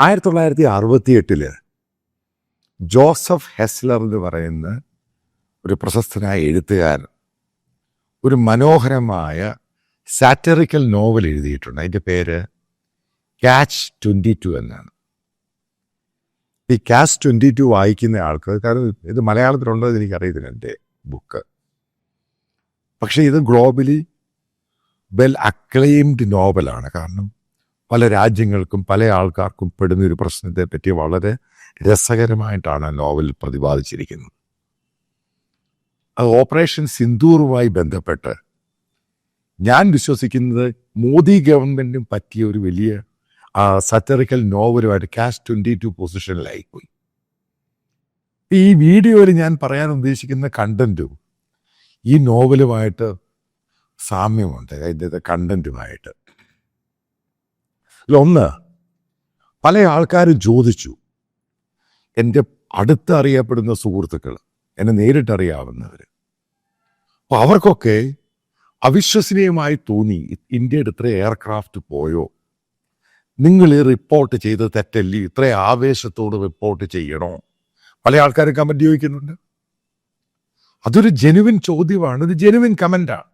ആയിരത്തി തൊള്ളായിരത്തി അറുപത്തി എട്ടിൽ ജോസഫ് ഹെസ്ലർ എന്ന് പറയുന്ന ഒരു പ്രശസ്തനായ എഴുത്തുകാരൻ ഒരു മനോഹരമായ സാറ്ററിക്കൽ നോവൽ എഴുതിയിട്ടുണ്ട്. അതിന്റെ പേര് ക്യാച്ച് ട്വന്റി ടു എന്നാണ്. ഈ ക്യാച്ച് ട്വന്റി ടു വായിക്കുന്ന ആൾക്ക് കാരണം ഇത് മലയാളത്തിലുണ്ടോ എന്ന് എനിക്കറിയത്തില്ല എന്റെ ബുക്ക്. പക്ഷേ ഇത് ഗ്ലോബലി വെൽ അക്ലെയിംഡ് നോവലാണ്. കാരണം പല രാജ്യങ്ങൾക്കും പല ആൾക്കാർക്കും പെടുന്ന ഒരു പ്രശ്നത്തെ പറ്റി വളരെ രസകരമായിട്ടാണ് നോവൽ പ്രതിപാദിച്ചിരിക്കുന്നത്. അത് ഓപ്പറേഷൻ സിന്ദൂറുമായി ബന്ധപ്പെട്ട് ഞാൻ വിശ്വസിക്കുന്നത് മോദി ഗവൺമെന്റിനും പറ്റിയ ഒരു വലിയ സറ്ററിക്കൽ നോവലുമായിട്ട് ക്യാഷ് ട്വന്റി ടു പൊസിഷനിലായിപ്പോയി ഈ വീഡിയോയിൽ ഞാൻ പറയാൻ ഉദ്ദേശിക്കുന്ന കണ്ടന്റും ഈ നോവലുമായിട്ട് സാമ്യമുണ്ട്. അതിന്റെ കണ്ടന്റുമായിട്ട് ഇതിലൊന്ന് പല ആൾക്കാരും ചോദിച്ചു എന്റെ അടുത്ത് അറിയപ്പെടുന്ന സുഹൃത്തുക്കൾ എന്നെ നേരിട്ടറിയാവുന്നവർ അപ്പോൾ അവർക്കൊക്കെ അവിശ്വസനീയമായി തോന്നി ഇന്ത്യയുടെ ഇത്ര എയർക്രാഫ്റ്റ് പോയോ? നിങ്ങൾ ഈ റിപ്പോർട്ട് ചെയ്ത് തെറ്റല്ലേ? ഇത്ര ആവേശത്തോട് റിപ്പോർട്ട് ചെയ്യണോ? പല ആൾക്കാരും കമന്റ് ചോദിക്കുന്നുണ്ട്. അതൊരു ജെനുവിൻ ചോദ്യമാണ്. ഇത് ജെനുവിൻ കമന്റാണ്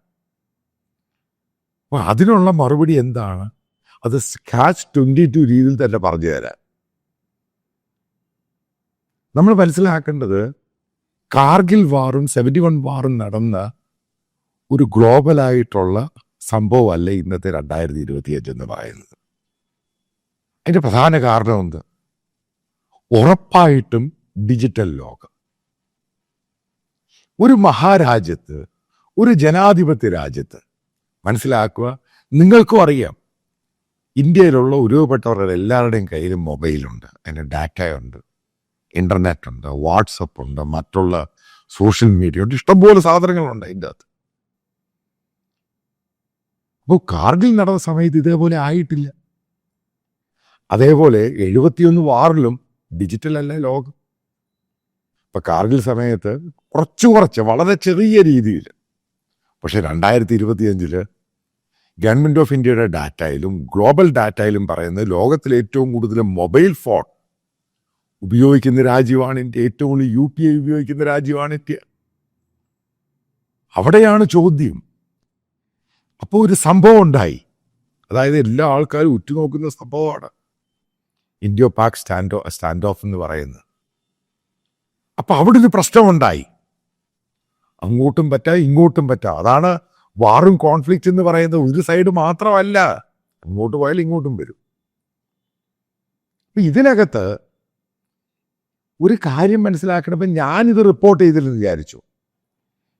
അതിനുള്ള മറുപടി എന്താണ്? അത് സ്കാച്ച് ട്വന്റി ടു രീതിയിൽ തന്നെ പറഞ്ഞു തരാം നമ്മൾ മനസ്സിലാക്കേണ്ടത് കാർഗിൽ വാറും സെവന്റി വൺ വാറും നടന്ന ഒരു ഗ്ലോബലായിട്ടുള്ള സംഭവമല്ല ഇന്നത്തെ രണ്ടായിരത്തി ഇരുപത്തിയഞ്ച് എന്ന് പറയുന്നത്. അതിന്റെ പ്രധാന കാരണം എന്ത്? ഉറപ്പായിട്ടും ഡിജിറ്റൽ ലോകം. ഒരു മഹാരാജ്യത്ത് ഒരു ജനാധിപത്യ രാജ്യത്ത് മനസ്സിലാക്കുക നിങ്ങൾക്കും അറിയാം ഇന്ത്യയിലുള്ള ഒരുപെട്ടവരുടെ എല്ലാവരുടെയും കയ്യിലും മൊബൈലുണ്ട് അതിന് ഡാറ്റയുണ്ട് ഇന്റർനെറ്റ് ഉണ്ട് വാട്സപ്പ് ഉണ്ട് മറ്റുള്ള സോഷ്യൽ മീഡിയ ഉണ്ട് ഇഷ്ടംപോലെ സാധനങ്ങളുണ്ട് അതിന്റെ അകത്ത് അപ്പോൾ കാർഗിൽ നടന്ന സമയത്ത് ഇതേപോലെ ആയിട്ടില്ല. അതേപോലെ എഴുപത്തിയൊന്ന് വാറിലും ഡിജിറ്റൽ അല്ല ലോകം. ഇപ്പൊ കാർഗിൽ സമയത്ത് കുറച്ച് കുറച്ച് വളരെ ചെറിയ രീതിയിൽ പക്ഷെ രണ്ടായിരത്തി ഇരുപത്തിയഞ്ചിൽ ഗവൺമെന്റ് ഓഫ് ഇന്ത്യയുടെ ഡാറ്റയിലും ഗ്ലോബൽ ഡാറ്റയിലും പറയുന്നത് ലോകത്തിലെ ഏറ്റവും കൂടുതൽ മൊബൈൽ ഫോൺ ഉപയോഗിക്കുന്ന രാജ്യമാണ് ഇന്ത്യ. ഏറ്റവും കൂടുതൽ യു പി ഐ ഉപയോഗിക്കുന്ന രാജ്യമാണ് ഇന്ത്യ. അവിടെയാണ് ചോദ്യം. അപ്പോൾ ഒരു സംഭവം ഉണ്ടായി. അതായത് എല്ലാ ആൾക്കാരും ഉറ്റുനോക്കുന്ന സംഭവമാണ്. India Pak stand stand off എന്ന് പറയുന്നത്. അപ്പോൾ അവിടെ ഒരു പ്രശ്നമുണ്ടായി അങ്ങോട്ടും പറ്റാ ഇങ്ങോട്ടും പറ്റാ. അതാണ് വാറും കോൺഫ്ലിക്റ്റ് എന്ന് പറയുന്നത് ഒരു സൈഡ് മാത്രമല്ല. അങ്ങോട്ട് പോയാൽ ഇങ്ങോട്ടും വരും. ഇതിനകത്ത് ഒരു കാര്യം മനസ്സിലാക്കണപ്പോൾ ഞാനിത് റിപ്പോർട്ട് ചെയ്തില്ലെന്ന് വിചാരിച്ചു.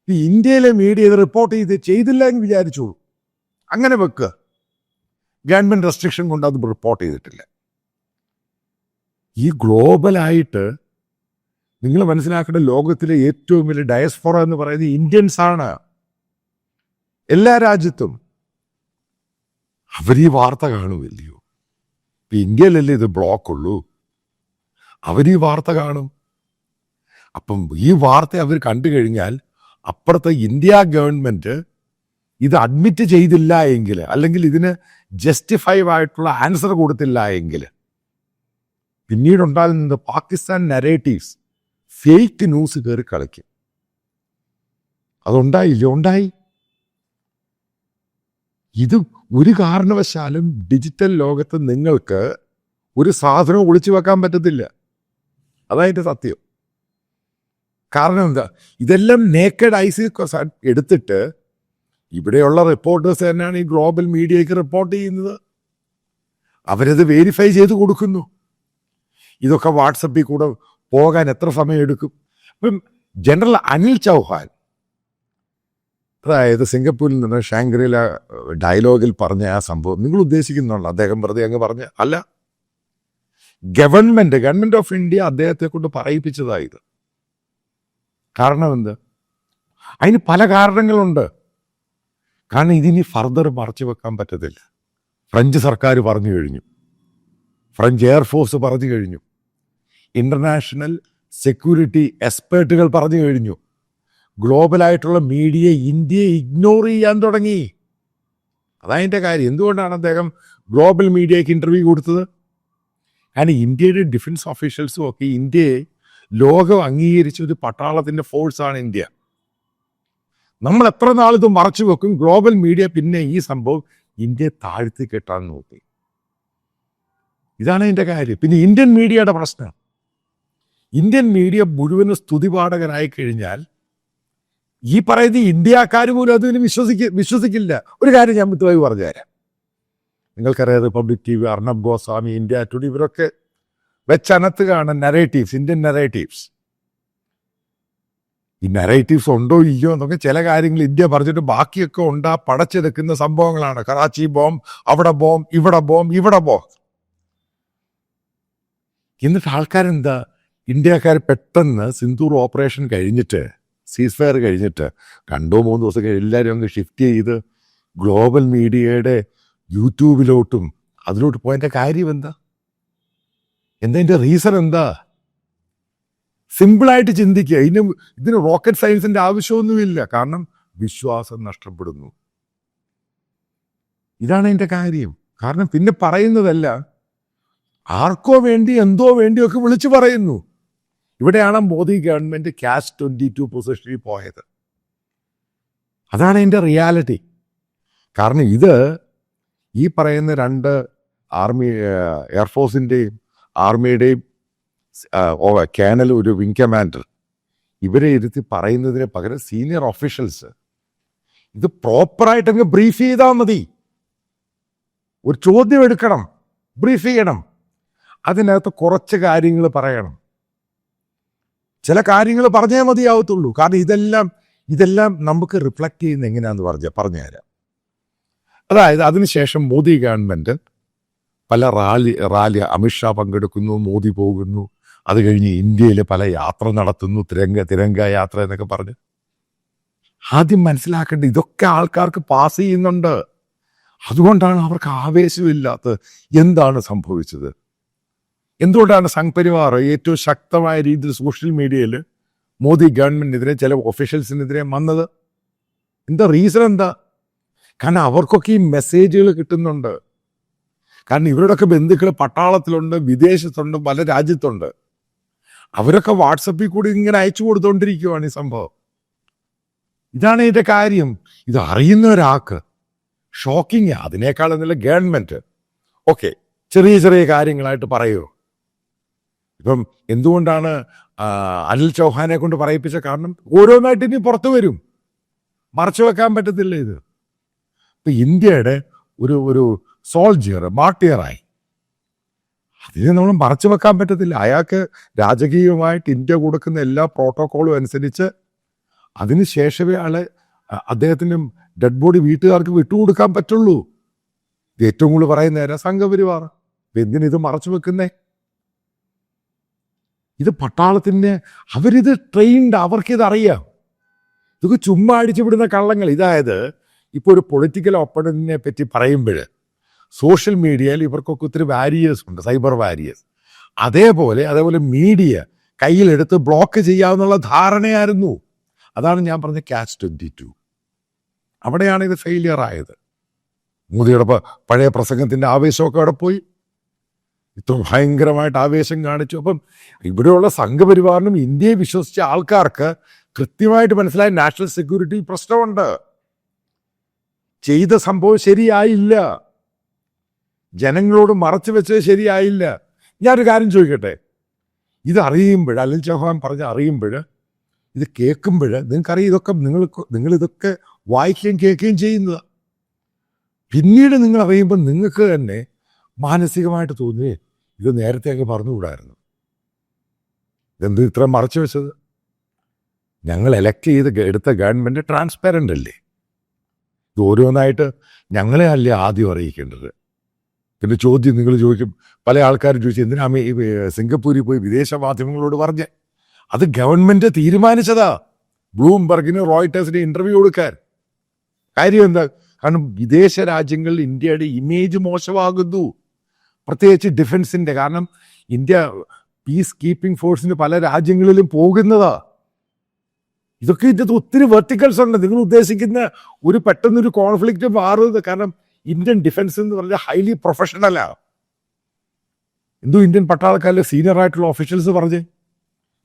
ഇന്ത്യയിലെ മീഡിയ ഇത് റിപ്പോർട്ട് ചെയ്ത് ചെയ്തില്ല എന്ന് വിചാരിച്ചോളൂ. അങ്ങനെ വെക്കുക ഗവൺമെന്റ് റെസ്ട്രിക്ഷൻ കൊണ്ട് അത് റിപ്പോർട്ട് ചെയ്തിട്ടില്ല. ഈ ഗ്ലോബലായിട്ട് നിങ്ങൾ മനസ്സിലാക്കേണ്ട ലോകത്തിലെ ഏറ്റവും വലിയ ഡയസ്ഫോറ എന്ന് പറയുന്നത് ഇന്ത്യൻസ് ആണ്. എല്ലാ രാജ്യത്തും. അവർ ഈ വാർത്ത കാണുമല്ലയോ ഇപ്പൊ ഇന്ത്യയിലല്ലേ ഇത് ബ്ലോക്ക് ഉള്ളൂ അവർ ഈ വാർത്ത കാണും. അപ്പം ഈ വാർത്ത അവർ കണ്ടു കഴിഞ്ഞാൽ അപ്പുറത്തെ ഇന്ത്യ ഗവൺമെന്റ് ഇത് അഡ്മിറ്റ് ചെയ്തില്ല എങ്കിൽ അല്ലെങ്കിൽ ഇതിന് ജസ്റ്റിഫൈവ് ആയിട്ടുള്ള ആൻസർ കൊടുത്തില്ല എങ്കിൽ പിന്നീടുണ്ടാകുന്നത് പാകിസ്ഥാൻ നരേറ്റീവ്സ് ഫേക്ക് ന്യൂസ് കയറി കളിക്കും. അതുണ്ടായില്ല? ഉണ്ടായി. ഇത് ഒരു കാരണവശാലും ഡിജിറ്റൽ ലോകത്ത് നിങ്ങൾക്ക് ഒരു സാധനം ഒളിച്ചു വെക്കാൻ പറ്റത്തില്ല. അതായത് സത്യം. കാരണം എന്താ? ഇതെല്ലാം നേക്കഡ് ഐസ് എടുത്തിട്ട് ഇവിടെയുള്ള റിപ്പോർട്ടേഴ്സ് തന്നെയാണ് ഈ ഗ്ലോബൽ മീഡിയയ്ക്ക് റിപ്പോർട്ട് ചെയ്യുന്നത്. അവരത് വെരിഫൈ ചെയ്ത് കൊടുക്കുന്നു. ഇതൊക്കെ വാട്സപ്പിൽ കൂടെ പോകാൻ എത്ര സമയം എടുക്കും ഇപ്പം ജനറൽ അനിൽ ചൗഹാൻ അതായത് സിംഗപ്പൂരിൽ നിന്ന് ഷാങ്ക്രില ഡയലോഗിൽ പറഞ്ഞ ആ സംഭവം നിങ്ങൾ ഉദ്ദേശിക്കുന്നുണ്ടോ? അദ്ദേഹം വെറുതെ അങ്ങ് പറഞ്ഞ അല്ല. ഗവൺമെന്റ് ഗവൺമെന്റ് ഓഫ് ഇന്ത്യ അദ്ദേഹത്തെ കൊണ്ട് പറയിപ്പിച്ചതായത് കാരണം എന്ത്? അതിന് പല കാരണങ്ങളുണ്ട്. കാരണം ഇതിനി ഫർദർ മറച്ചു വെക്കാൻ പറ്റത്തില്ല. ഫ്രഞ്ച് സർക്കാർ പറഞ്ഞു കഴിഞ്ഞു. ഫ്രഞ്ച് എയർഫോഴ്സ് പറഞ്ഞു കഴിഞ്ഞു. ഇന്റർനാഷണൽ സെക്യൂരിറ്റി എക്സ്പേർട്ടുകൾ പറഞ്ഞു കഴിഞ്ഞു. ഗ്ലോബലായിട്ടുള്ള മീഡിയ ഇന്ത്യയെ ഇഗ്നോർ ചെയ്യാൻ തുടങ്ങി. അതതിന്റെ കാര്യം. എന്തുകൊണ്ടാണ് അദ്ദേഹം ഗ്ലോബൽ മീഡിയയ്ക്ക് ഇന്റർവ്യൂ കൊടുത്തത്? കാരണം ഇന്ത്യയുടെ ഡിഫൻസ് ഓഫീഷ്യൽസും ഒക്കെ ഇന്ത്യയെ ലോകം അംഗീകരിച്ച ഒരു പട്ടാളത്തിന്റെ ഫോഴ്സാണ് ഇന്ത്യ. നമ്മൾ എത്ര നാൾ ഇത് മറച്ചു വെക്കും? ഗ്ലോബൽ മീഡിയ പിന്നെ ഈ സംഭവം ഇന്ത്യയെ താഴ്ത്തി കെട്ടാൻ നോക്കി. ഇതാണ് എന്റെ കാര്യം. പിന്നെ ഇന്ത്യൻ മീഡിയയുടെ പ്രശ്നം. ഇന്ത്യൻ മീഡിയ മുഴുവനും സ്തുതിപാഠകനായി കഴിഞ്ഞാൽ ഈ പറയുന്ന ഇന്ത്യക്കാർ പോലും അതിന് വിശ്വസിക്ക വിശ്വസിക്കില്ല. ഒരു കാര്യം ഞാൻ മിത്തുവായി പറഞ്ഞുതരാം. നിങ്ങൾക്കറിയാം Republic T V Arnab Goswami India today ഇവരൊക്കെ വെച്ചനത്തുകയാണ് നറേറ്റീവ്സ് ഇന്ത്യൻ നറേറ്റീവ്സ് ഈ നറേറ്റീവ്സ് ഉണ്ടോ ഇല്ലയോ എന്നൊക്കെ ചില കാര്യങ്ങൾ ഇന്ത്യ പറഞ്ഞിട്ട് ബാക്കിയൊക്കെ ഉണ്ടാ. പടച്ചെടുക്കുന്ന സംഭവങ്ങളാണ്. കറാച്ചി ബോംബ് അവിടെ ബോംബ് ഇവിടെ ബോംബ് ഇവിടെ ബോംബ്. എന്നിട്ട് ആൾക്കാരെന്താ? ഇന്ത്യക്കാർ പെട്ടെന്ന് സിന്ദൂർ ഓപ്പറേഷൻ കഴിഞ്ഞിട്ട് സീസ് ഫയർ കഴിഞ്ഞിട്ട് രണ്ടോ മൂന്നോ ദിവസം കഴിഞ്ഞ് എല്ലാവരും അങ്ങ് ഷിഫ്റ്റ് ചെയ്ത് ഗ്ലോബൽ മീഡിയയുടെ യൂട്യൂബിലോട്ടും അതിലോട്ട് പോയതിന്റെ കാര്യം എന്താ? എന്തതിന്റെ റീസൺ എന്താ? സിമ്പിളായിട്ട് ചിന്തിക്കുക. ഇതിന് ഇതിന് റോക്കറ്റ് സയൻസിന്റെ ആവശ്യമൊന്നുമില്ല. കാരണം വിശ്വാസം നഷ്ടപ്പെടുന്നു. ഇതാണ് അതിന്റെ കാര്യം. കാരണം പിന്നെ പറയുന്നതല്ല ആർക്കോ വേണ്ടി എന്തോ വേണ്ടിയൊക്കെ വിളിച്ചു പറയുന്നു. ഇവിടെയാണ് Modi government catch twenty two പൊസിഷനിൽ പോയത്. അതാണ് എന്റെ റിയാലിറ്റി. കാരണം ഇത് ഈ പറയുന്ന രണ്ട് ആർമി എയർഫോഴ്സിന്റെയും ആർമിയുടെയും കേണൽ ഒരു വിങ് കമാൻഡർ. ഇവരെ ഇരുത്തി പറയുന്നതിന് പകരം സീനിയർ ഓഫീഷ്യൽസ് ഇത് പ്രോപ്പറായിട്ട് അങ്ങ് ബ്രീഫ് ചെയ്താൽ മതി. ഒരു ചോദ്യം എടുക്കണം. ബ്രീഫ് ചെയ്യണം. അതിനകത്ത് കുറച്ച് കാര്യങ്ങൾ പറയണം. ചില കാര്യങ്ങൾ പറഞ്ഞേ മതിയാവത്തുള്ളൂ. കാരണം ഇതെല്ലാം ഇതെല്ലാം നമുക്ക് റിഫ്ലക്റ്റ് ചെയ്യുന്ന എങ്ങനെയാന്ന് പറഞ്ഞ പറഞ്ഞുതരാം അതായത് അതിനുശേഷം മോദി ഗവൺമെന്റ് പല റാലി റാലി അമിത്ഷാ പങ്കെടുക്കുന്നു മോദി പോകുന്നു. അത് കഴിഞ്ഞ് ഇന്ത്യയിൽ പല യാത്ര നടത്തുന്നു തിരങ്ക തിരങ്ക യാത്ര എന്നൊക്കെ പറഞ്ഞ്. ആദ്യം മനസ്സിലാക്കേണ്ടത് ഇതൊക്കെ ആൾക്കാർക്ക് പാസ് ചെയ്യുന്നുണ്ട്. അതുകൊണ്ടാണ് അവർക്ക് ആവേശമില്ലാത്തത്. എന്താണ് സംഭവിച്ചത്? എന്തുകൊണ്ടാണ് സംഘ് പരിവാർ ഏറ്റവും ശക്തമായ രീതിയിൽ സോഷ്യൽ മീഡിയയിൽ മോദി ഗവൺമെന്റിനെതിരെ ചില ഒഫീഷ്യൽസിനെതിരെ വന്നത്? എന്താ റീസൺ എന്താ? കാരണം അവർക്കൊക്കെ ഈ മെസ്സേജുകൾ കിട്ടുന്നുണ്ട്. കാരണം ഇവരുടെയൊക്കെ ബന്ധുക്കൾ പട്ടാളത്തിലുണ്ട് വിദേശത്തുണ്ട് പല രാജ്യത്തുണ്ട്. അവരൊക്കെ വാട്സപ്പിൽ കൂടി ഇങ്ങനെ അയച്ചു കൊടുത്തോണ്ടിരിക്കുവാണ് ഈ സംഭവം. ഇതാണ് ഇതിന്റെ കാര്യം. ഇത് അറിയുന്ന ഒരാൾക്ക് ഷോക്കിങ് അതിനേക്കാൾ എന്നല്ല ഗവൺമെന്റ്. ഓക്കെ ചെറിയ ചെറിയ കാര്യങ്ങളായിട്ട് പറയൂ. ഇപ്പം എന്തുകൊണ്ടാണ് അനിൽ ചൗഹാനെ കൊണ്ട് പറയിപ്പിച്ച കാരണം? ഓരോന്നായിട്ട് ഇനി പുറത്തു വരും. മറച്ചു വെക്കാൻ പറ്റത്തില്ല ഇത്. ഇപ്പൊ ഇന്ത്യയുടെ ഒരു ഒരു സോൾജിയർ മാർട്ടിയറായി. അതിനെ നമ്മൾ മറച്ചു വെക്കാൻ പറ്റത്തില്ല. അയാൾക്ക് രാജകീയമായിട്ട് ഇന്ത്യ കൊടുക്കുന്ന എല്ലാ പ്രോട്ടോക്കോളും അനുസരിച്ച് അതിനുശേഷമേ ശേഷമേ അ- അദ്ദേഹത്തിന്റെ ഡെഡ് ബോഡി വീട്ടുകാർക്ക് വിട്ടുകൊടുക്കാൻ പറ്റുള്ളൂ. ഏറ്റവും കൂടുതൽ പറയുന്ന നേരം സംഘപരിവാർ എന്തിനു മറച്ചു വെക്കുന്നേ? ഇത് പട്ടാളത്തിന് അവരിത് ട്രെയിൻഡ് അവർക്കിത് അറിയാം. ഇതൊക്കെ ചുമ്മാ അടിച്ചു വിടുന്ന കള്ളങ്ങൾ. ഇതായത് ഇപ്പോൾ ഒരു പൊളിറ്റിക്കൽ ഒപ്പണന്റിനെ പറ്റി പറയുമ്പോൾ സോഷ്യൽ മീഡിയയിൽ ഇവർക്കൊക്കെ ഒത്തിരി വാരിയേഴ്സ് ഉണ്ട് സൈബർ വാരിയേഴ്സ് അതേപോലെ അതേപോലെ മീഡിയ കയ്യിലെടുത്ത് ബ്ലോക്ക് ചെയ്യാവുന്ന ധാരണയായിരുന്നു. അതാണ് ഞാൻ പറഞ്ഞ ക്യാച്ച് ട്വന്റി ടു അവിടെയാണ് ഇത് ഫെയിലിയർ ആയത്. മോദിയുടെ പഴയ പ്രസംഗത്തിന്റെ ആവേശമൊക്കെ അവിടെ പോയി. ഇത്ര ഭയങ്കരമായിട്ട് ആവേശം കാണിച്ചു. അപ്പം ഇവിടെയുള്ള സംഘപരിവാറിനും ഇന്ത്യയെ വിശ്വസിച്ച ആൾക്കാർക്ക് കൃത്യമായിട്ട് മനസ്സിലായ നാഷണൽ സെക്യൂരിറ്റി പ്രശ്നമുണ്ട്. ചെയ്ത സംഭവം ശരിയായില്ല. ജനങ്ങളോട് മറച്ചു വെച്ചത് ശരിയായില്ല. ഞാനൊരു കാര്യം ചോദിക്കട്ടെ? ഇത് അറിയുമ്പോൾ അനിൽ ചൗഹാൻ പറഞ്ഞ് അറിയുമ്പോൾ ഇത് കേൾക്കുമ്പോൾ നിങ്ങൾക്കറിയാം ഇതൊക്കെ നിങ്ങൾ ഇതൊക്കെ വായിക്കുകയും കേൾക്കുകയും ചെയ്യുന്നതാണ് പിന്നീട് നിങ്ങൾ അറിയുമ്പോൾ നിങ്ങൾക്ക് തന്നെ മാനസികമായിട്ട് തോന്നുകയെ ഇത് നേരത്തെ അങ്ങ് പറഞ്ഞുകൂടായിരുന്നു. ഇതെന്ത് ഇത്ര മറച്ചു വെച്ചത്? ഞങ്ങൾ എലക്ട് ചെയ്ത് എടുത്ത ഗവൺമെന്റ് ട്രാൻസ്പെറന്റ് അല്ലേ? ഇത് ഓരോന്നായിട്ട് ഞങ്ങളെ അല്ലേ ആദ്യം അറിയിക്കേണ്ടത്? പിന്നെ ചോദ്യം നിങ്ങൾ ചോദിക്കും പല ആൾക്കാരും ചോദിച്ചു എന്തിനാ അമ്മേ ഈ സിംഗപ്പൂരിൽ പോയി വിദേശ മാധ്യമങ്ങളോട് പറഞ്ഞ്? അത് ഗവൺമെന്റ് തീരുമാനിച്ചതാ. ബ്ലൂംബർഗിന് റോയിട്ടേഴ്സിന് ഇന്റർവ്യൂ കൊടുക്കാൻ. കാര്യം എന്താ? കാരണം വിദേശ രാജ്യങ്ങളിൽ ഇന്ത്യയുടെ ഇമേജ് മോശമാകുന്നു. പ്രത്യേകിച്ച് ഡിഫൻസിന്റെ. കാരണം ഇന്ത്യ പീസ് കീപ്പിംഗ് ഫോഴ്സിന് പല രാജ്യങ്ങളിലും പോകുന്നതാ. ഇതൊക്കെ ഇതിനകത്ത് ഒത്തിരി വെർട്ടിക്കൽസ് ഉണ്ട്. നിങ്ങൾ ഉദ്ദേശിക്കുന്ന ഒരു പെട്ടെന്നൊരു കോൺഫ്ലിക്റ്റ് മാറുന്നത് കാരണം ഇന്ത്യൻ ഡിഫൻസ് എന്ന് പറഞ്ഞാൽ ഹൈലി പ്രൊഫഷണലാ എന്തോ ഇന്ത്യൻ പട്ടാളക്കാരിലെ സീനിയർ ആയിട്ടുള്ള ഓഫീഷ്യൽസ് പറഞ്ഞ്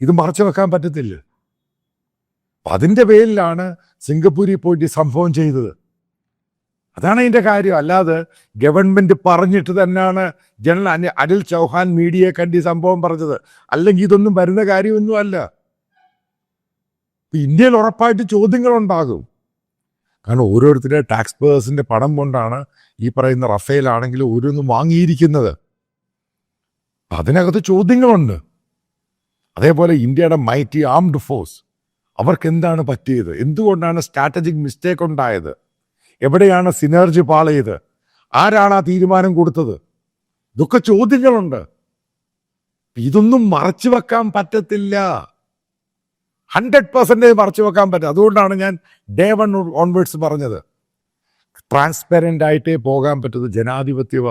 ഇത് മറച്ചു വെക്കാൻ പറ്റത്തില്ല. അപ്പൊ അതിന്റെ പേരിലാണ് സിംഗപ്പൂരിൽ പോയിട്ട് സംഭവം ചെയ്തത്. അതാണ് അതിന്റെ കാര്യം. അല്ലാതെ ഗവൺമെന്റ് പറഞ്ഞിട്ട് തന്നെയാണ് ജനറൽ അനി- അനിൽ ചൗഹാൻ മീഡിയയെ കണ്ട് ഈ സംഭവം പറഞ്ഞത്. അല്ലെങ്കിൽ ഇതൊന്നും വരുന്ന കാര്യമൊന്നുമല്ല ഇന്ത്യയിൽ ഉറപ്പായിട്ട് ചോദ്യങ്ങളുണ്ടാകും. കാരണം ഓരോരുത്തരുടെ ടാക്സ് പേഴ്സിന്റെ പണം കൊണ്ടാണ് ഈ പറയുന്ന റഫേൽ ആണെങ്കിലും ഓരോന്നും വാങ്ങിയിരിക്കുന്നത്. അതിനകത്ത് ചോദ്യങ്ങളുണ്ട്. അതേപോലെ ഇന്ത്യയുടെ മൈറ്റി ആംഡ് ഫോഴ്സ് അവർക്ക് എന്താണ് പറ്റിയത്? എന്തുകൊണ്ടാണ് സ്ട്രാറ്റജിക് മിസ്റ്റേക്ക് ഉണ്ടായത്? എവിടെയാണ് സിനർജി പാളയത്? ആരാണ് ആ തീരുമാനം കൊടുത്തത്? ഇതൊക്കെ ചോദ്യങ്ങളുണ്ട്. ഇതൊന്നും മറച്ചു വെക്കാൻ പറ്റത്തില്ല. ഹൺഡ്രഡ് പെർസെന്റേജ് മറച്ചു വെക്കാൻ പറ്റും അതുകൊണ്ടാണ് ഞാൻ ഡേ വൺ ഓൺവേർഡ്സ് പറഞ്ഞത്. ട്രാൻസ്പെറന്റ് ആയിട്ടേ പോകാൻ പറ്റുന്നത് ജനാധിപത്യവ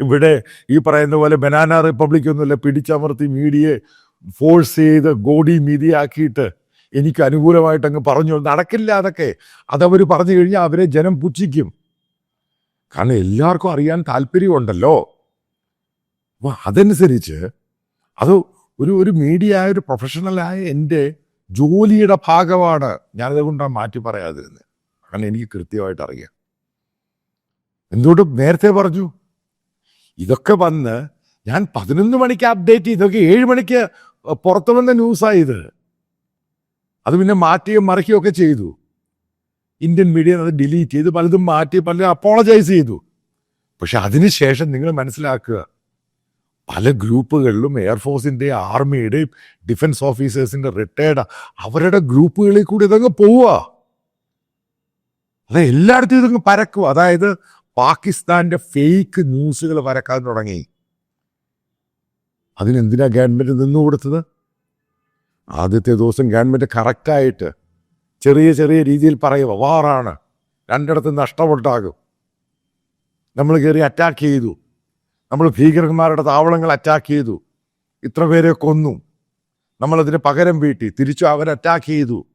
ഇവിടെ ഈ പറയുന്ന പോലെ ബനാന റിപ്പബ്ലിക് ഒന്നുമില്ല പിടിച്ചമർത്തി മീഡിയയെ ഫോഴ്സ് ചെയ്ത് ഗോഡി മീഡിയാക്കിയിട്ട് എനിക്ക് അനുകൂലമായിട്ട് അങ്ങ് പറഞ്ഞു നടക്കില്ല അതൊക്കെ. അതവർ പറഞ്ഞു കഴിഞ്ഞാൽ അവരെ ജനം പുച്ഛിക്കും. കാരണം എല്ലാവർക്കും അറിയാൻ താല്പര്യമുണ്ടല്ലോ. അപ്പൊ അതനുസരിച്ച് അത് ഒരു ഒരു മീഡിയ ആയ ഒരു പ്രൊഫഷണലായ എന്റെ ജോലിയുടെ ഭാഗമാണ് ഞാനത് കൊണ്ടാണ് മാറ്റി പറയാതിരുന്നത് കാരണം എനിക്ക് കൃത്യമായിട്ട് അറിയാം. എന്തുകൊണ്ടും നേരത്തെ പറഞ്ഞു? ഇതൊക്കെ വന്ന് ഞാൻ പതിനൊന്ന് മണിക്ക് അപ്ഡേറ്റ് ചെയ്തൊക്കെ ഏഴ് മണിക്ക് പുറത്തു വന്ന ന്യൂസാണ് ഇത്. അത് പിന്നെ മാറ്റുകയും മറിക്കുകയും ഒക്കെ ചെയ്തു. ഇന്ത്യൻ മീഡിയ അത് ഡിലീറ്റ് ചെയ്ത് പലതും മാറ്റി പലതും അപ്പോളജൈസ് ചെയ്തു. പക്ഷെ അതിനുശേഷം നിങ്ങൾ മനസ്സിലാക്കുക പല ഗ്രൂപ്പുകളിലും എയർഫോഴ്സിന്റെ ആർമിയുടെയും ഡിഫൻസ് ഓഫീസേഴ്സിന്റെ റിട്ടയർഡ് അവരുടെ ഗ്രൂപ്പുകളിൽ കൂടി ഇതങ്ങ് പോവുക. അത് എല്ലായിടത്തും ഇതങ്ങ് പരക്കുക. അതായത് പാകിസ്ഥാന്റെ ഫേക്ക് ന്യൂസുകൾ പരക്കാൻ തുടങ്ങി. അതിനെന്തിനാ ഗവൺമെന്റ് നിന്നു കൊടുത്തത്? ആദ്യത്തെ ദിവസം ഗവൺമെന്റ് കറക്റ്റായിട്ട് ചെറിയ ചെറിയ രീതിയിൽ പറയുക വാറാണ്. രണ്ടിടത്ത് നഷ്ടമുണ്ടാകും. നമ്മൾ കയറി അറ്റാക്ക് ചെയ്തു. നമ്മൾ ഭീകരന്മാരുടെ താവളങ്ങൾ അറ്റാക്ക് ചെയ്തു. ഇത്ര പേരെ കൊന്നു. നമ്മളതിന് പകരം വീട്ടി. തിരിച്ചു അവർ അറ്റാക്ക് ചെയ്തു.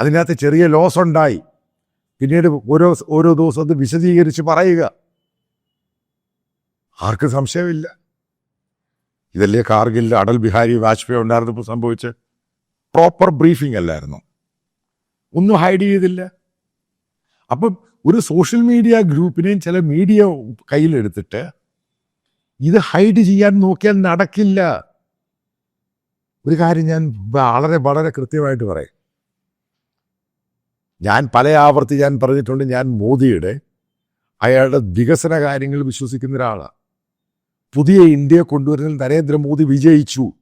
അതിനകത്ത് ചെറിയ ലോസ് ഉണ്ടായി. പിന്നീട് ഓരോ ഓരോ ദിവസം അത് വിശദീകരിച്ച് പറയുക. ആർക്കും സംശയമില്ല. ഇതല്ലേ കാർഗിൽ അടൽ ബിഹാരി വാജ്പേയി ഉണ്ടായിരുന്നപ്പോൾ സംഭവിച്ച് പ്രോപ്പർ ബ്രീഫിംഗ് അല്ലായിരുന്നു. ഒന്നും ഹൈഡ് ചെയ്തില്ല. അപ്പം ഒരു സോഷ്യൽ മീഡിയ ഗ്രൂപ്പിനെയും ചില മീഡിയ കയ്യിലെടുത്തിട്ട് ഇത് ഹൈഡ് ചെയ്യാൻ നോക്കിയാൽ നടക്കില്ല. ഒരു കാര്യം ഞാൻ വളരെ വളരെ കൃത്യമായിട്ട് പറയും. ഞാൻ പല ആവർത്തി ഞാൻ പറഞ്ഞിട്ടുണ്ട് ഞാൻ മോദിയുടെ അയാളുടെ വികസന കാര്യങ്ങൾ വിശ്വസിക്കുന്ന ഒരാളാണ് പുതിയ ഇന്ത്യയെ കൊണ്ടുവരുന്നതിൽ നരേന്ദ്രമോദി വിജയിച്ചു.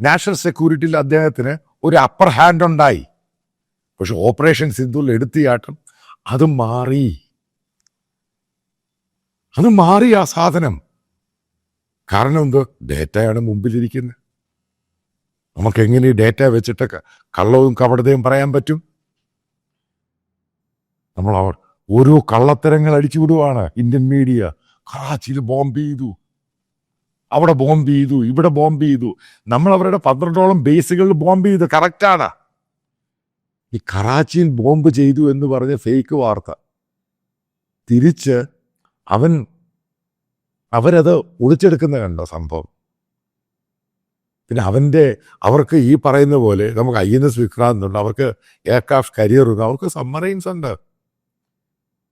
നാഷണൽ സെക്യൂരിറ്റിയിൽ അദ്ദേഹത്തിന് ഒരു അപ്പർ ഹാൻഡ് ഉണ്ടായി. പക്ഷെ ഓപ്പറേഷൻ സിന്ധുവിൽ എടുത്തിയാട്ടം അത് മാറി. അത് മാറി ആ സാധനം. കാരണം എന്തോ? ഡേറ്റയാണ് മുമ്പിലിരിക്കുന്നത്. നമുക്ക് എങ്ങനെ ഈ ഡേറ്റ വെച്ചിട്ട് കള്ളവും കപടതയും പറയാൻ പറ്റും? നമ്മൾ അവർ ഓരോ കള്ളത്തരങ്ങൾ അടിച്ചു വിടുവാണ് ഇന്ത്യൻ മീഡിയ. കറാച്ചിയിൽ ബോംബ് ചെയ്തു. അവിടെ ബോംബ് ചെയ്തു ഇവിടെ ബോംബ് ചെയ്തു. നമ്മൾ അവരുടെ പന്ത്രണ്ടോളം ബേസുകളിൽ ബോംബ് ചെയ്തു കറക്റ്റാണ് ഈ കറാച്ചിയിൽ ബോംബ് ചെയ്തു എന്ന് പറഞ്ഞ ഫേക്ക് വാർത്ത. തിരിച്ച് അവൻ അവരത് ഒളിച്ചെടുക്കുന്ന കണ്ടോ സംഭവം? പിന്നെ അവന്റെ അവർക്ക് ഈ പറയുന്ന പോലെ നമുക്ക് ഐ എൻ എസ് വിക്രാന്ത് ഉണ്ട് അവർക്ക് എയർക്രാഫ്റ്റ് കരിയർ ഉണ്ട് അവർക്ക് സബ്മറൈൻസ് ഉണ്ട്.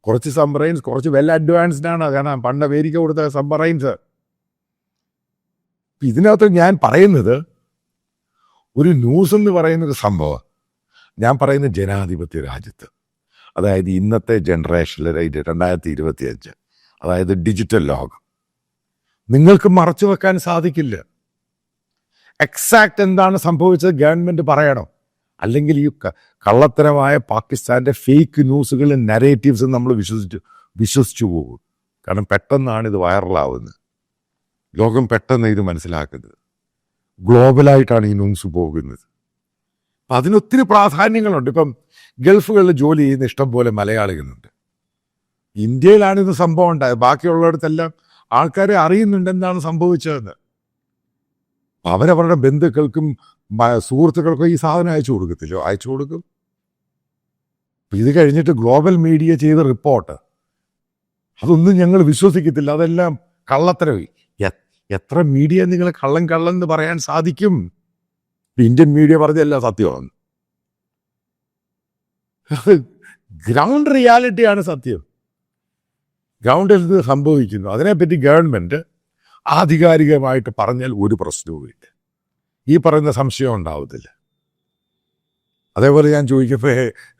കുറച്ച് സബ്മറൈൻസ് കുറച്ച് വെൽ അഡ്വാൻസ്ഡ് ആണ്. കാരണം പണ്ട് അമേരിക്ക കൊടുത്ത സബ്മറൈൻസ് ഇതിനകത്ത് ഞാൻ പറയുന്നത് ഒരു ന്യൂസ് എന്ന് പറയുന്ന ഒരു സംഭവം. ഞാൻ പറയുന്ന ജനാധിപത്യ രാജ്യത്ത്. അതായത് ഇന്നത്തെ ജനറേഷനിൽ രണ്ടായിരത്തി ഇരുപത്തി അഞ്ച് അതായത് ഡിജിറ്റൽ ലോകം. നിങ്ങൾക്ക് മറച്ചു വെക്കാൻ സാധിക്കില്ല. എക്സാക്ട് എന്താണ് സംഭവിച്ചത്? ഗവൺമെന്റ് പറയണം. അല്ലെങ്കിൽ ഈ കള്ളത്തരമായ പാകിസ്ഥാന്റെ ഫേക്ക് ന്യൂസുകളും നരേറ്റീവ്സും നമ്മൾ വിശ്വസിച്ചു വിശ്വസിച്ചു പോകും. കാരണം പെട്ടെന്നാണ് ഇത് വൈറലാവുന്നത് ലോകം പെട്ടെന്ന് ഇത് മനസ്സിലാക്കുന്നത്. ഗ്ലോബലായിട്ടാണ് ഈ ന്യൂസ് പോകുന്നത്. അപ്പം അതിനൊത്തിരി പ്രാധാന്യങ്ങളുണ്ട്. ഇപ്പം ഗൾഫുകളിൽ ജോലി ചെയ്യുന്ന ഇഷ്ടം പോലെ മലയാളികളുണ്ട്. ഇന്ത്യയിലാണ് ഇത് സംഭവം ഉണ്ടായത്. ബാക്കിയുള്ളിടത്തെല്ലാം ആൾക്കാരെ അറിയുന്നുണ്ട് എന്താണ് സംഭവിച്ചതെന്ന്. അവരവരുടെ ബന്ധുക്കൾക്കും സുഹൃത്തുക്കൾക്കും ഈ സാധനം അയച്ചു കൊടുക്കത്തില്ലോ? അയച്ചു കൊടുക്കും. ഇത് കഴിഞ്ഞിട്ട് ഗ്ലോബൽ മീഡിയ ചെയ്ത റിപ്പോർട്ട്. അതൊന്നും ഞങ്ങൾ വിശ്വസിക്കത്തില്ല. അതെല്ലാം കള്ളത്തരവി. എത്ര മീഡിയ നിങ്ങൾ കള്ളം കള്ളം എന്ന് പറയാൻ സാധിക്കും? ഇന്ത്യൻ മീഡിയ പറഞ്ഞല്ല സത്യമാണ് ഗ്രൗണ്ട് റിയാലിറ്റിയാണ് സത്യം. ഗ്രൗണ്ടിൽ ഇത് സംഭവിക്കുന്നു. അതിനെപ്പറ്റി ഗവൺമെന്റ് ആധികാരികമായിട്ട് പറഞ്ഞാൽ ഒരു പ്രശ്നവുമില്ല. ഈ പറയുന്ന സംശയം ഉണ്ടാവത്തില്ല. അതേപോലെ ഞാൻ ചോദിക്കപ്പോ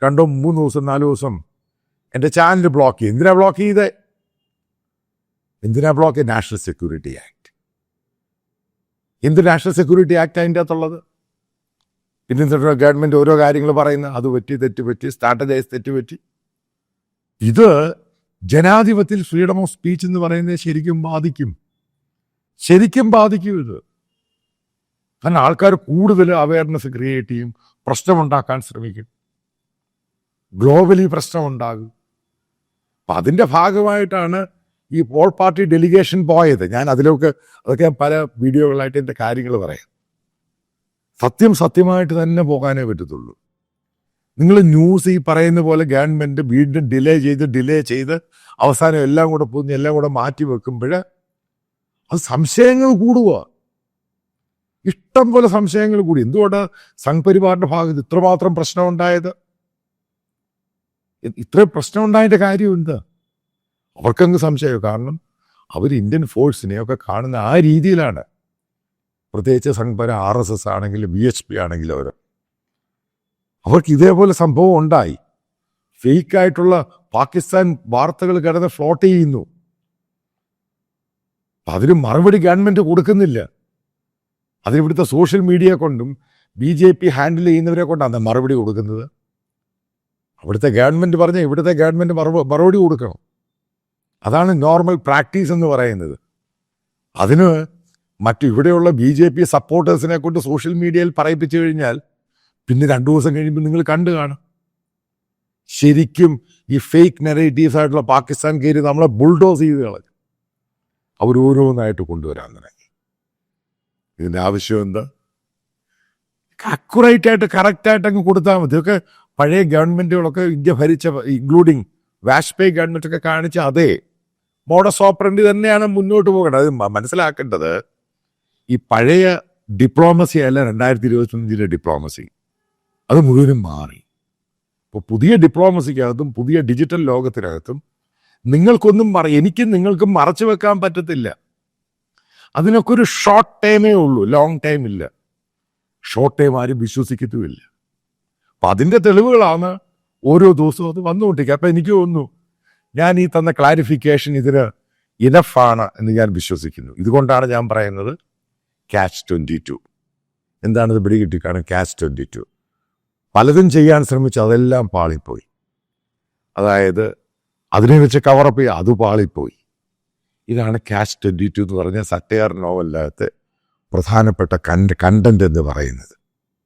രണ്ടോ മൂന്ന് ദിവസം നാല് ദിവസം എന്റെ ചാനൽ ബ്ലോക്ക് ചെയ്യും. എന്തിനാ ബ്ലോക്ക് ചെയ്തേ? എന്തിനാ ബ്ലോക്ക് നാഷണൽ സെക്യൂരിറ്റി ആക്ട് എന്ത് നാഷണൽ സെക്യൂരിറ്റി ആക്ട് അതിന്റെ അകത്തുള്ളത്? പിന്നെ സെൻട്രൽ ഗവൺമെന്റ് ഓരോ കാര്യങ്ങൾ പറയുന്നത്? അത് പറ്റി തെറ്റ് പറ്റി സ്ട്രാറ്റജൈസ് തെറ്റ് പറ്റി. ഇത് ജനാധിപത്യത്തിൽ ഫ്രീഡം ഓഫ് സ്പീച്ച് എന്ന് പറയുന്നത് ശരിക്കും ബാധിക്കും. ശരിക്കും ബാധിക്കും ഇത്. കാരണം ആൾക്കാർ കൂടുതൽ അവയർനെസ് ക്രിയേറ്റ് ചെയ്യും പ്രശ്നമുണ്ടാക്കാൻ ശ്രമിക്കും. ഗ്ലോബലി പ്രശ്നമുണ്ടാകും. അപ്പം അതിന്റെ ഭാഗമായിട്ടാണ് ഈ പോൾ പാർട്ടി ഡെലിഗേഷൻ പോയത്. ഞാൻ അതിലൊക്കെ അതൊക്കെ ഞാൻ പല വീഡിയോകളായിട്ട് എന്റെ കാര്യങ്ങൾ പറയാം. സത്യം സത്യമായിട്ട് തന്നെ പോകാനേ പറ്റത്തുള്ളൂ. നിങ്ങൾ ന്യൂസ് ഈ പറയുന്ന പോലെ ഗവൺമെന്റ് വീണ്ടും ഡിലേ ചെയ്ത് ഡിലേ ചെയ്ത് അവസാനം എല്ലാം കൂടെ പോകുന്ന എല്ലാം കൂടെ മാറ്റി വെക്കുമ്പോൾ അത് സംശയങ്ങൾ കൂടുക ഇഷ്ടം പോലെ സംശയങ്ങൾ കൂടി. എന്തുകൊണ്ടാണ് സംഘപരിവാറിന്റെ ഭാഗത്ത് ഇത്രമാത്രം പ്രശ്നം ഉണ്ടായത് ഇ- ഇത്രയും പ്രശ്നം ഉണ്ടായതിന്റെ കാര്യം എന്താ? അവർക്കങ്ങ് സംശയം കാരണം അവർ ഇന്ത്യൻ ഫോഴ്സിനെയൊക്കെ കാണുന്ന ആ രീതിയിലാണ്. പ്രത്യേകിച്ച് സംഘപര ആർ എസ് എസ് ആണെങ്കിലും ബി എച്ച് പി ആണെങ്കിലും അവർ. അവർക്ക് ഇതേപോലെ സംഭവം ഉണ്ടായി. ഫേക്കായിട്ടുള്ള പാകിസ്ഥാൻ വാർത്തകൾ കിടന്ന് ഫ്ലോട്ട് ചെയ്യുന്നു. അതിന് മറുപടി ഗവൺമെന്റ് കൊടുക്കുന്നില്ല. അതിന് ഇവിടുത്തെ സോഷ്യൽ മീഡിയ കൊണ്ടും ബി ജെ പി ഹാൻഡിൽ ചെയ്യുന്നവരെ കൊണ്ടാണ് മറുപടി കൊടുക്കുന്നത്. അവിടുത്തെ ഗവൺമെന്റ് പറഞ്ഞ ഇവിടുത്തെ ഗവൺമെന്റ് മറുപടി കൊടുക്കണം. അതാണ് നോർമൽ പ്രാക്ടീസ് എന്ന് പറയുന്നത്. അതിന് മറ്റു ഇവിടെയുള്ള ബി ജെ പി സപ്പോർട്ടേഴ്സിനെ കൊണ്ട് സോഷ്യൽ മീഡിയയിൽ പറയിപ്പിച്ചു കഴിഞ്ഞാൽ പിന്നെ രണ്ടു ദിവസം കഴിയുമ്പോൾ നിങ്ങൾ കണ്ടു കാണും. ശരിക്കും ഈ ഫേക്ക് നെറേറ്റീവ്സ് ആയിട്ടുള്ള പാകിസ്ഥാൻ കയറി നമ്മളെ ബുൾഡോസ് ചെയ്ത് കളഞ്ഞു അവർ ഓരോന്നായിട്ട് കൊണ്ടുവരാൻ തുടങ്ങി ഇതിന്റെ ആവശ്യം എന്താ? അക്യുറേറ്റ് ആയിട്ട് കറക്റ്റായിട്ട് അങ്ങ് കൊടുത്താൽ മതി. ഇതൊക്കെ പഴയ ഗവൺമെന്റുകളൊക്കെ ഇന്ത്യ ഭരിച്ച ഇൻക്ലൂഡിങ് വാജ്പേയി ഗവൺമെന്റ് ഒക്കെ കാണിച്ച അതേ മോഡസ് ഓപ്പറന്റ് തന്നെയാണ് മുന്നോട്ട് പോകേണ്ടത്. അത് മനസ്സിലാക്കേണ്ടത് ഈ പഴയ ഡിപ്ലോമസി അല്ല രണ്ടായിരത്തി ഇരുപത്തിയഞ്ചിലെ ഡിപ്ലോമസി അത് മുഴുവനും മാറി. ഇപ്പോൾ പുതിയ ഡിപ്ലോമസിക്കകത്തും പുതിയ ഡിജിറ്റൽ ലോകത്തിനകത്തും നിങ്ങൾക്കൊന്നും മറ എനിക്കും നിങ്ങൾക്കും മറച്ചു വെക്കാൻ പറ്റത്തില്ല. അതിനൊക്കെ ഒരു ഷോർട്ട് ടൈമേ ഉള്ളൂ. ലോങ് ടൈം ഇല്ല. ഷോർട്ട് ടൈം ആരും വിശ്വസിക്കത്തുമില്ല. അപ്പൊ അതിന്റെ തെളിവുകളാണ് ഓരോ ദിവസവും അത് വന്നുകൊണ്ടിരിക്കുക. അപ്പൊ എനിക്ക് തോന്നുന്നു ഞാൻ ഈ തന്ന ക്ലാരിഫിക്കേഷൻ ഇതിന് ഇനഫാണ് എന്ന് ഞാൻ വിശ്വസിക്കുന്നു. ഇതുകൊണ്ടാണ് ഞാൻ പറയുന്നത് ക്യാച്ച് ട്വന്റി ടു എന്താണിത് പിടികിട്ടി കാരണം ക്യാച്ച് ട്വന്റി ടു പലതും ചെയ്യാൻ ശ്രമിച്ചു അതെല്ലാം പാളിപ്പോയി. അതായത് അതിനെ വെച്ച് കവറപ്പ് ചെയ്യുക അത് പാളിപ്പോയി. ഇതാണ് ക്യാഷ് ട്വന്റി ടു എന്ന് പറഞ്ഞ സറ്റയർ നോവലിനകത്ത് പ്രധാനപ്പെട്ട കണ്ട കണ്ടന്റ് എന്ന് പറയുന്നത്.